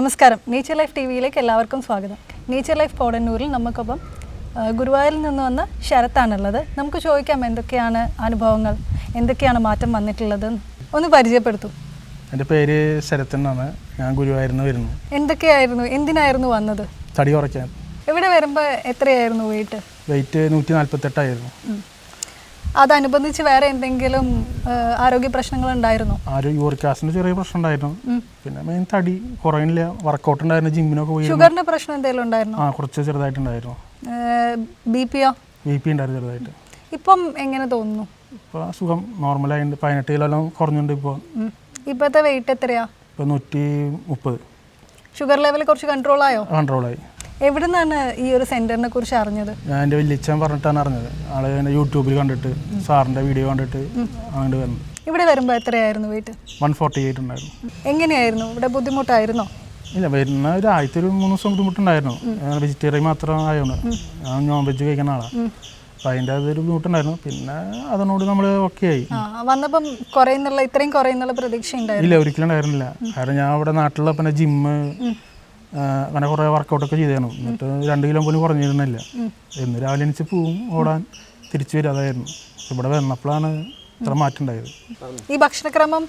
നമസ്കാരം. Nature life T വിയിലേക്ക് എല്ലാവർക്കും സ്വാഗതം. നേച്ചർ ലൈഫ് കോടന്നൂരിൽ നമുക്കൊപ്പം ഗുരുവായൂരിൽ നിന്ന് വന്ന ശരത്താണുള്ളത്. നമുക്ക് ചോദിക്കാം എന്തൊക്കെയാണ് അനുഭവങ്ങൾ? എന്തൊക്കെയാണ് മാറ്റം വന്നിട്ടുള്ളത്? ഒന്ന് പരിചയപ്പെടുത്തൂ. എന്റെ പേര് ശരത്ത് എന്നാണ്. ഞാൻ ഗുരുവായൂരിൽ നിന്ന് വരുന്നു. എന്തൊക്കെയായിരുന്നു? എന്തിനായിരുന്നു വന്നത്? തടി കുറയ്ക്കാൻ. ഇവിടെ വരുമ്പോൾ എത്രയായിരുന്നു വെയിറ്റ് വെയിറ്റ് നൂറ്റി നാൽപ്പത്തെട്ടായിരുന്നു അതനുബന്ധിച്ച് വേറെ എന്തെങ്കിലും ആരോഗ്യ പ്രശ്നങ്ങൾ ഉണ്ടായിരുന്നു ആരോഗ്യ യൂറിക് ആസിഡിന് ചെറിയ പ്രശ്നം ഉണ്ടായിരുന്നു പിന്നെ മെയിൻ തടി കുറയുന്നില്ല വർക്കൗട്ട് ഉണ്ടായിരുന്നു ജിമ്മിനൊക്കെ പോയി ഷുഗറിന്റെ പ്രശ്നം എന്തെങ്കിലും ഉണ്ടായിരുന്നു? ആ കുറച്ച് ചെറുതായിട്ടുണ്ടായിരുന്നു. ബി പിയോ ബി പി ഉണ്ടായിരുന്നു ചെറുതായിട്ട്. ഇപ്പം എങ്ങനെ തോന്നുന്നു? ഇപ്പോൾ സുഖം നോർമലായിട്ടുണ്ട് പതിനെട്ട് കിലോ എല്ലാം കുറഞ്ഞുണ്ട് ഇപ്പോൾ. ഇപ്പോഴത്തെ വെയിറ്റ് എത്രയാ? ഇപ്പോൾ നൂറ്റി മുപ്പത്. ഷുഗർ ലെവൽ കുറച്ച് കൺട്രോൾ ആയോ? കൺട്രോളായി എവിടെ നിന്നാണ് ഈ ഒരു സെന്ററിനെ കുറിച്ച് അറിഞ്ഞത്? ഞാൻ എന്റെ വലിയച്ഛൻ പറഞ്ഞിട്ടാണ് അറിഞ്ഞത്. ആൾ യൂട്യൂബിൽ കണ്ടിട്ട് സാറിന്റെ വീഡിയോ കണ്ടിട്ട് അങ്ങോട്ട് വരുന്നത് ഇവിടെ വരുമ്പോൾ എത്രയായിരുന്നു വെയിറ്റ് വൺ ഫോർട്ടി എയ്റ്റ് ഉണ്ടായിരുന്നു. എങ്ങനെയായിരുന്നു? ഇവിടെ ബുദ്ധിമുട്ടായിരുന്നോ? ഇല്ല വരുന്ന ഒരു ആദ്യത്തെ ഒരു മൂന്ന് ദിവസം ബുദ്ധിമുട്ടുണ്ടായിരുന്നു. വെജിറ്റേറിയൻ മാത്രം ആയതുകൊണ്ട് ഞാൻ നോൺ വെജ് കഴിക്കുന്ന ആളാണ് അപ്പം അതിന്റെ അതൊരു ബുദ്ധിമുട്ടുണ്ടായിരുന്നു. പിന്നെ അതിനോട് നമ്മൾ ഓക്കെ ആയി. ആ വന്നപ്പം കുറയുന്നുള്ള ഇത്രയും കുറയുന്നുള്ള പ്രതീക്ഷ ഉണ്ടായിരുന്നു ഇല്ല ഒരിക്കലും ഉണ്ടായിരുന്നില്ല. കാരണം ഞാൻ അവിടെ നാട്ടിലുള്ള പിന്നെ ജിമ്മ് അങ്ങനെ കുറേ വർക്കൗട്ടൊക്കെ ചെയ്തതാണ് എന്നിട്ട് രണ്ട് കിലോ പോലും കുറഞ്ഞിരുന്നില്ല. എന്ന് രാവിലെ എണിച്ച് പോവും ഓടാൻ തിരിച്ചു വരും അതായിരുന്നു. ഇവിടെ വന്നപ്പോഴാണ് ഇത്ര മാറ്റം ഉണ്ടായത് ഈ ഭക്ഷണക്രമം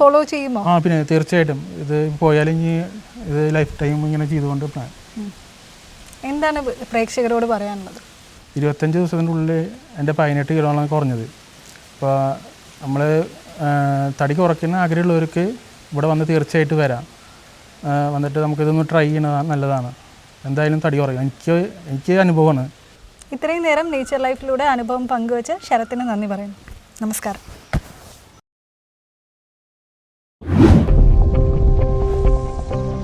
ഫോളോ ചെയ്യുമോ ആ പിന്നെ തീർച്ചയായിട്ടും. ഇത് പോയാലും ഇനി ഇത് ലൈഫ് ടൈം ഇങ്ങനെ ചെയ്തുകൊണ്ട് പ്ലാൻ എന്താണ് പ്രേക്ഷകരോട് പറയാനുള്ളത്? ഇരുപത്തഞ്ച് ദിവസത്തിന്റെ ഉള്ളിൽ എന്റെ പതിനെട്ട് കിലോയാണ് കുറഞ്ഞത്. അപ്പോൾ നമ്മൾ തടി കുറയ്ക്കുന്ന ആഗ്രഹമുള്ളവർക്ക് ഇവിടെ വന്ന് തീർച്ചയായിട്ട് വരാം. വന്നിട്ട് നമുക്കിതൊന്ന് ട്രൈ ചെയ്യുന്നത് നല്ലതാണ്. എന്തായാലും തടി കുറയും. എനിക്ക് എനിക്ക് അനുഭവമാണ്. ഇത്രയും നേരം നേച്ചർ ലൈഫിലൂടെ അനുഭവം പങ്കുവച്ച് ശരത്തിന് നന്ദി പറയുന്നു. നമസ്കാരം.